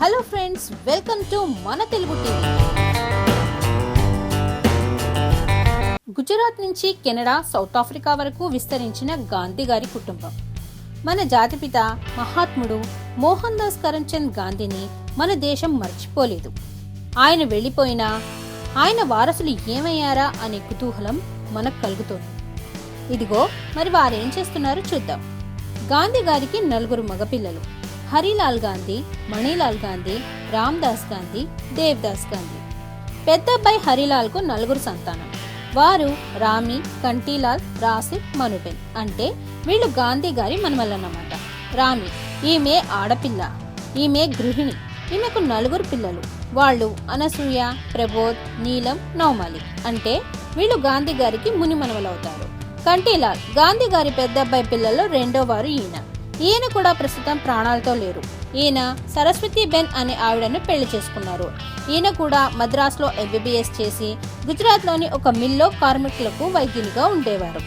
Hello friends welcome to మన Telugu TV. Gujarat నుంచి Canada south Africa వరకు విస్తరించిన గాంధీ గారి కుటుంబం. మన జాతిపిత మహాత్ముడు మోహన్ దాస్ కరంచంద్ గాంధీని మన దేశం మర్చిపోలేదు. ఆయన వెళ్ళిపోయినా ఆయన వారసులు ఏమయ్యారా అనే కుతూహలం మనకు కలుగుతోంది. ఇదిగో మరి వారేం చేస్తున్నారో చూద్దాం. గాంధీ గారికి నలుగురు మగపిల్లలు. హరిలాల్ గాంధీ మణిలాల్ గాంధీ రామ్దాస్ గాంధీ దేవ్దాస్ గాంధీ. పెద్ద అబ్బాయి హరిలాల్కు నలుగురు సంతానం. వారు రామి కంటీలాల్ రాసి మనుబెన్. అంటే వీళ్ళు గాంధీ గారి మనమల్లన్నమాట రామి ఈమె ఆడపిల్ల. ఈమె గృహిణి. ఈమెకు నలుగురు పిల్లలు. వాళ్ళు అనసూయ ప్రబోధ్ నీలం నౌమాలి అంటే వీళ్ళు గాంధీ గారికి ముని మనవలవుతారు కంటీలాల్ గాంధీ గారి పెద్ద అబ్బాయి పిల్లల్లో రెండో వారు ఈయన. ఈయన కూడా ప్రస్తుతం ప్రాణాలతో లేరు. ఈయన సరస్వతి బెన్ అనే ఆవిడను పెళ్ళి చేసుకున్నారు. ఈయన కూడా మద్రాసులో ఎంబీబీఎస్ చేసి గుజరాత్లోని ఒక మిల్లో కార్మికులకు వైద్యునిగా ఉండేవారు.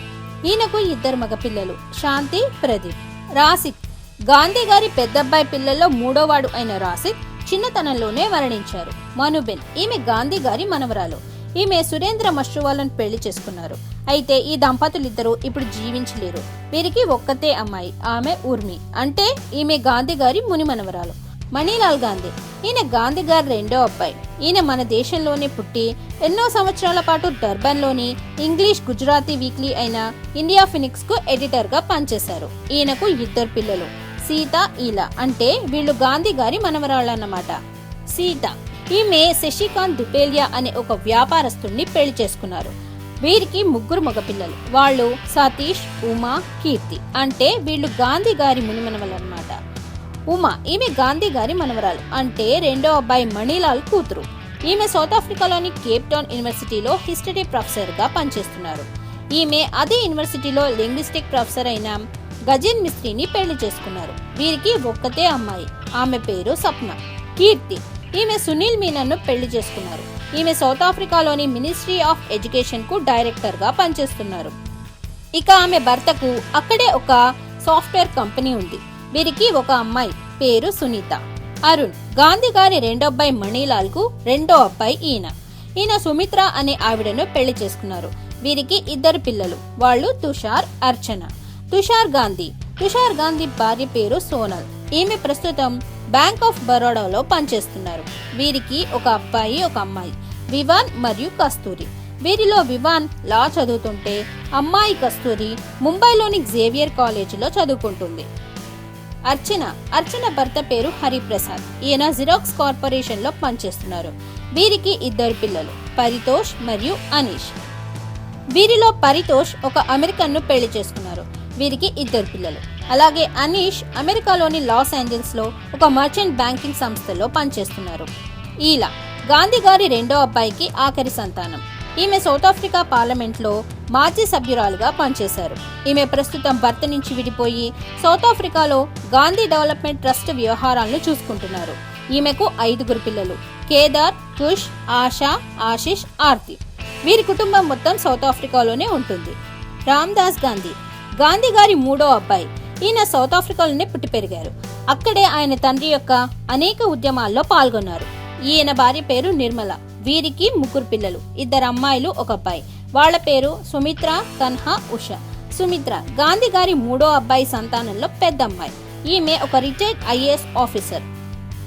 ఈయనకు ఇద్దరు మగపిల్లలు శాంతి ప్రదీప్. రాసిక్ గాంధీ గారి పెద్దబ్బాయి పిల్లల్లో మూడోవాడు అయిన రాసిక్ చిన్నతనంలోనే మరణించారు. మనుబెన్. ఈమె గాంధీ గారి మనవరాలు. ఈమె సురేంద్ర మష్రూవాలను పెళ్ళి చేసుకున్నారు. అయితే ఈ దంపతులిద్దరూ ఇప్పుడు జీవించలేరు. వీరికి ఒక్కతే అమ్మాయి ఆమె ఊర్మి. అంటే ఈమె గాంధీ గారి ముని మనవరాలు. మణిలాల్ గాంధీ. ఈయన గాంధీ గారి రెండో అబ్బాయి. ఈయన మన దేశంలోనే పుట్టి ఎన్నో సంవత్సరాల పాటు డర్బన్లోని ఇంగ్లీష్ గుజరాతీ వీక్లీ అయిన ఇండియా ఫినిక్స్కు ఎడిటర్గా పనిచేశారు. ఈయనకు ఇద్దరు పిల్లలు. సీత ఈలా. అంటే వీళ్ళు గాంధీ గారి మనవరాళ్ళన్నమాట. సీత. ఈమె శశికాంత్ దుపేలియా అనే ఒక వ్యాపారస్తుడిని పెళ్ళి చేసుకున్నారు. వీరికి ముగ్గురు మగపిల్లలు. వాళ్ళు సతీష్ ఉమా కీర్తి. అంటే వీళ్ళు గాంధీ గారి మునిమనవలన్నమాట. ఉమా ఈమె గాంధీ గారి మనవరాలు. అంటే రెండో అబ్బాయి మణిలాల్ కూతురు. ఈమె సౌత్ ఆఫ్రికాలోని కేప్ టౌన్ యూనివర్సిటీలో హిస్టరీ ప్రొఫెసర్గా పనిచేస్తున్నారు. ఈమె అదే యూనివర్సిటీలో లింగ్విస్టిక్ ప్రొఫెసర్ అయిన గజన్ మిస్త్రీని పెళ్ళి చేసుకున్నారు. వీరికి ఒక్కతే అమ్మాయి. ఆమె పేరు సప్న కీర్తి. ఈమె సునీల్ మీనన్ను పెళ్ళి చేసుకున్నారు. ఈమె సౌత్ ఆఫ్రికాలోని మినిస్ట్రీ ఆఫ్ ఎడ్యుకేషన్కు డైరెక్టర్గా పనిచేస్తున్నారు. ఇక ఆమె భర్తకు అక్కడే ఒక సాఫ్ట్వేర్ కంపెనీ ఉంది. వీరికి ఒక అమ్మాయి పేరు సునీత. అరుణ్ గాంధీ గారి రెండో అబ్బాయి మణిలాల్కు రెండో అబ్బాయి ఈయన. ఈయన సుమిత్ర అనే ఆవిడను పెళ్ళి చేసుకున్నారు. వీరికి ఇద్దరు పిల్లలు వాళ్ళు తుషార్ అర్చన. తుషార్ గాంధీ. తుషార్ గాంధీ భార్య పేరు సోనల్. ఈమె ప్రస్తుతం బ్యాంక్ ఆఫ్ బరోడాలో పనిచేస్తున్నారు. వీరికి ఒక అబ్బాయి ఒక అమ్మాయి వివాన్ మరియు కస్తూరి. వీరిలో వివాన్ లా చదువుతుంటే అమ్మాయి కస్తూరి ముంబైలోని జేవియర్ కాలేజీలో చదువుకుంటుంది. అర్చన అర్చన భర్త పేరు హరిప్రసాద్. ఈయన జిరాక్స్ కార్పొరేషన్లో పనిచేస్తున్నారు. వీరికి ఇద్దరు పిల్లలు పరితోష్ మరియు అనీష్. వీరిలో పరితోష్ ఒక అమెరికన్ను పెళ్ళి చేసుకున్నారు. వీరికి ఇద్దరు పిల్లలు. అలాగే అనీష్ అమెరికాలోని లాస్ ఏంజల్స్లో ఒక మర్చెంట్ బ్యాంకింగ్ సంస్థలో పనిచేస్తున్నారు. ఈలా గాంధీ గారి రెండో అబ్బాయికి ఆఖరి సంతానం. ఈమె సౌత్ ఆఫ్రికా పార్లమెంట్లో మాజీ సభ్యురాలుగా పనిచేశారు. ఈమె ప్రస్తుతం భర్త నుంచి విడిపోయి సౌత్ ఆఫ్రికాలో గాంధీ డెవలప్మెంట్ ట్రస్ట్ వ్యవహారాలను చూసుకుంటున్నారు. ఈమెకు ఐదుగురు పిల్లలు కేదార్ కుష్ ఆశా ఆశిష్ ఆర్తి. వీరి కుటుంబం మొత్తం సౌత్ ఆఫ్రికాలోనే ఉంటుంది. రామ్దాస్ గాంధీ గాంధీ గారి మూడో అబ్బాయి. ఈయన సౌత్ ఆఫ్రికాలోనే పుట్టి పెరిగారు. అక్కడే ఆయన తండ్రి యొక్క అనేక ఉద్యమాల్లో పాల్గొన్నారు. ఈయన భార్య పేరు నిర్మల వీరికి ముగ్గురు పిల్లలు ఇద్దరు అమ్మాయిలు ఒక అబ్బాయి. వాళ్ళ పేరు సుమిత్ర కన్హా ఉష. సుమిత్ర గాంధీ గారి మూడో అబ్బాయి సంతానంలో పెద్ద అమ్మాయి. ఈమె ఒక రిటైర్డ్ ఐఏఎస్ ఆఫీసర్.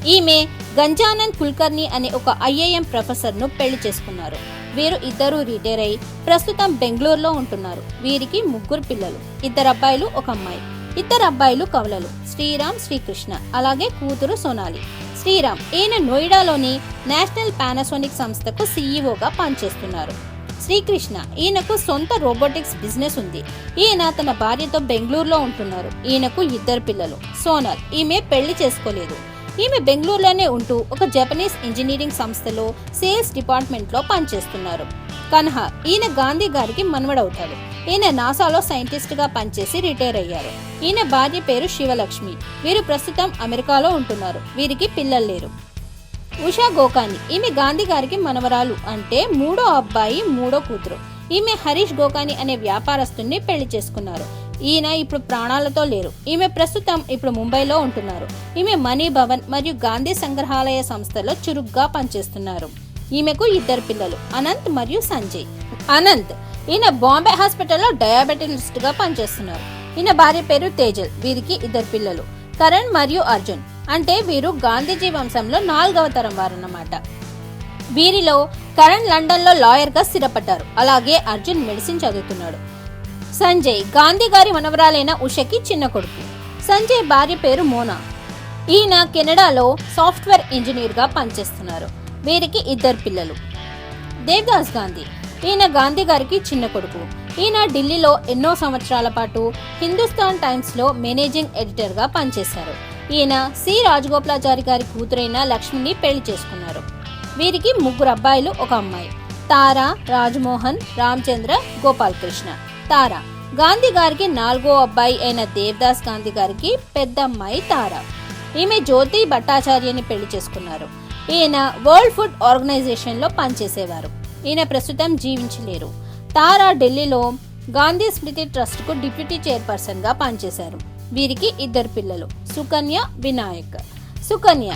ఈమె గంజానంద్ కుల్కర్ని అనే ఒక ఐఏఎం ప్రొఫెసర్ను పెళ్ళి చేసుకున్నారు. వీరు ఇద్దరు రిటైర్ అయి ప్రస్తుతం బెంగళూరులో ఉంటున్నారు. వీరికి ముగ్గురు పిల్లలు ఇద్దరు అబ్బాయిలు ఒక అమ్మాయి. ఇద్దరు అబ్బాయిలు కవలలు. శ్రీరామ్ శ్రీకృష్ణ. అలాగే కూతురు సోనాలి. శ్రీరామ్ ఈయన నోయిడాలోని నేషనల్ పానాసోనిక్ సంస్థకు సీఈఓగా పనిచేస్తున్నారు. శ్రీకృష్ణ ఈయనకు సొంత రోబోటిక్స్ బిజినెస్ ఉంది. ఈయన తన భార్యతో బెంగళూరులో ఉంటున్నారు. ఈయనకు ఇద్దరు పిల్లలు. సోనల్ ఈమె పెళ్ళి చేసుకోలేదు. ఈమె బెంగళూరులోనే ఉంటూ ఒక జపనీస్ ఇంజనీరింగ్ సంస్థలో సేల్స్ డిపార్ట్మెంట్లో పనిచేస్తున్నారు. కన్హా. ఈయన గాంధీ గారికి మనవడవుతాడు ఈయన నాసాలో సైంటిస్ట్గా పనిచేసి రిటైర్ అయ్యారు. ఈయన భార్య పేరు శివలక్ష్మి. వీరు ప్రస్తుతం అమెరికాలో ఉంటున్నారు. వీరికి పిల్లలు లేరు. ఉషా గోకాని. ఈమె గాంధీ గారికి మనవరాలు అంటే మూడో అబ్బాయి మూడో కూతురు. ఈమె హరీష్ గోకాని అనే వ్యాపారస్తుని పెళ్ళి చేసుకున్నారు. ఈయన ఇప్పుడు ప్రాణాలతో లేరు. ఈమె ప్రస్తుతం ఇప్పుడు ముంబైలో ఉంటున్నారు. ఈమె మనీ భవన్ మరియు గాంధీ సంగ్రహాలయ సంస్థలో చురుగ్గా పనిచేస్తున్నారు. ఈమెకు ఇద్దరు పిల్లలు అనంత్ మరియు సంజయ్. అనంత్ ఈయన బాంబే హాస్పిటల్లో డయాబెటిస్ట్గా పనిచేస్తున్నారు. ఈయన భార్య పేరు తేజల్ వీరికి ఇద్దరు పిల్లలు కరణ్ మరియు అర్జున్. అంటే వీరు గాంధీజీ వంశంలో నాలుగవ తరం వారన్నమాట. వీరిలో కరణ్ లండన్లో లాయర్గా స్థిరపడ్డారు. అలాగే అర్జున్ మెడిసిన్ చదువుతున్నాడు. సంజయ్ గాంధీ గారి మనవరాలైన ఉషకి చిన్న కొడుకు. సంజయ్ భార్య పేరు మోనా. ఈయన కెనడాలో సాఫ్ట్వేర్ ఇంజనీర్గా పనిచేస్తున్నారు. వీరికి ఇద్దరు పిల్లలు. దేవదాస్ గాంధీ. ఈయన గాంధీ గారికి చిన్న కొడుకు. ఈయన ఢిల్లీలో ఎన్నో సంవత్సరాల పాటు హిందుస్థాన్ టైమ్స్లో మేనేజింగ్ ఎడిటర్గా పనిచేశారు. ఈయన సి. రాజగోపాలాచారి గారి కూతురైన లక్ష్మిని పెళ్ళి చేసుకున్నారు. వీరికి ముగ్గురు అబ్బాయిలు ఒక అమ్మాయి. తారా రాజ్మోహన్ రామచంద్ర గోపాలకృష్ణ. తారా. గాంధీ గారికి నాలుగో అబ్బాయి అయిన దేవదాస్ గాంధీ గారికి పెద్ద అమ్మాయి తారా. ఈమె జ్యోతి భట్టాచార్యని పెళ్ళి చేసుకున్నారు. ఈయన వరల్డ్ ఫుడ్ ఆర్గనైజేషన్లో పనిచేసేవారు. ఈయన ప్రస్తుతం జీవించలేరు. తారా ఢిల్లీలో గాంధీ స్మృతి ట్రస్ట్కు డిప్యూటీ చైర్పర్సన్గా పనిచేశారు. వీరికి ఇద్దరు పిల్లలు సుకన్య వినాయక్. సుకన్య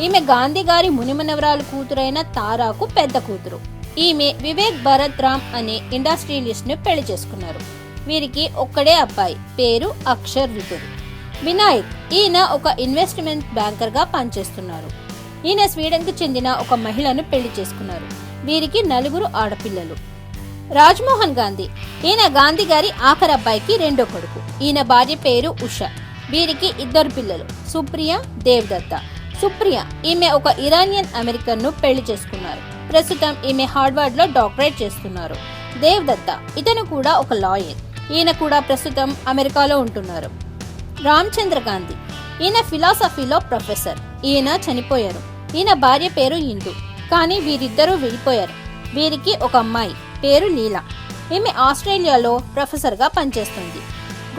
ఈమె గాంధీ గారి మునిమనవరాలు కూతురైన తారాకు పెద్ద కూతురు. ఈమె వివేక్ భరత్ రామ్ అనే ఇండస్ట్రియలిస్ట్ను పెళ్ళి చేసుకున్నారు. వీరికి ఒక్కడే అబ్బాయి పేరు అక్షర్ విదుర్ వినాయక్ ఈయన ఒక ఇన్వెస్ట్మెంట్ బ్యాంకర్గా పనిచేస్తున్నారు. ఈయన స్వీడన్కు చెందిన ఒక మహిళను పెళ్ళి చేసుకున్నారు. వీరికి నలుగురు ఆడపిల్లలు. రాజ్మోహన్ గాంధీ. ఈయన గాంధీ గారి ఆఖరి అబ్బాయికి రెండో కొడుకు. ఈయన భార్య పేరు ఉష. వీరికి ఇద్దరు పిల్లలు. సుప్రియ దేవ్దత్త. సుప్రియ ఈమె ఒక ఇరానియన్ అమెరికన్ను పెళ్ళి చేసుకున్నారు. ప్రస్తుతం ఈమె హార్వర్డ్లో డాక్టరేట్ చేస్తున్నారు. దేవ్దత్త ఇతను కూడా ఒక లాయర్. ఈయన కూడా ప్రస్తుతం అమెరికాలో ఉంటున్నారు. రామచంద్ర గాంధీ. ఈయన ఫిలాసఫీలో ప్రొఫెసర్. ఈయన చనిపోయారు. ఈయన భార్య పేరు ఇందు. కానీ వీరిద్దరూ విడిపోయారు వీరికి ఒక అమ్మాయి పేరు నీల ఈమె ఆస్ట్రేలియాలో ప్రొఫెసర్గా పనిచేస్తుంది.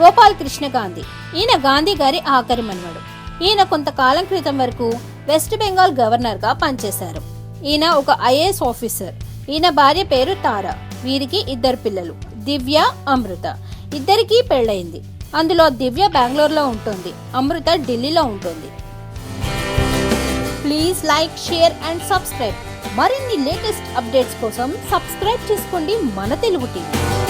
గోపాల్ కృష్ణ గాంధీ. ఈయన గాంధీ గారి ఆఖరి మన్మడు. ఈయన కొంతకాలం క్రితం వరకు వెస్ట్ బెంగాల్ గవర్నర్గా పనిచేశారు. ఈయన ఒక ఐఏఎస్ ఆఫీసర్. ఈయన భార్య పేరు తారా. వీరికి ఇద్దరు పిల్లలు దివ్య అమృత. ఇద్దరికీ పెళ్ళయింది. అందులో దివ్య బెంగళూరులో ఉంటుంది. అమృత ఢిల్లీలో ఉంటుంది. Please like share and subscribe మరిన్ని లేటెస్ట్ అప్డేట్స్ కోసం సబ్స్క్రైబ్ చేసుకోండి మన తెలుగు టీవీ.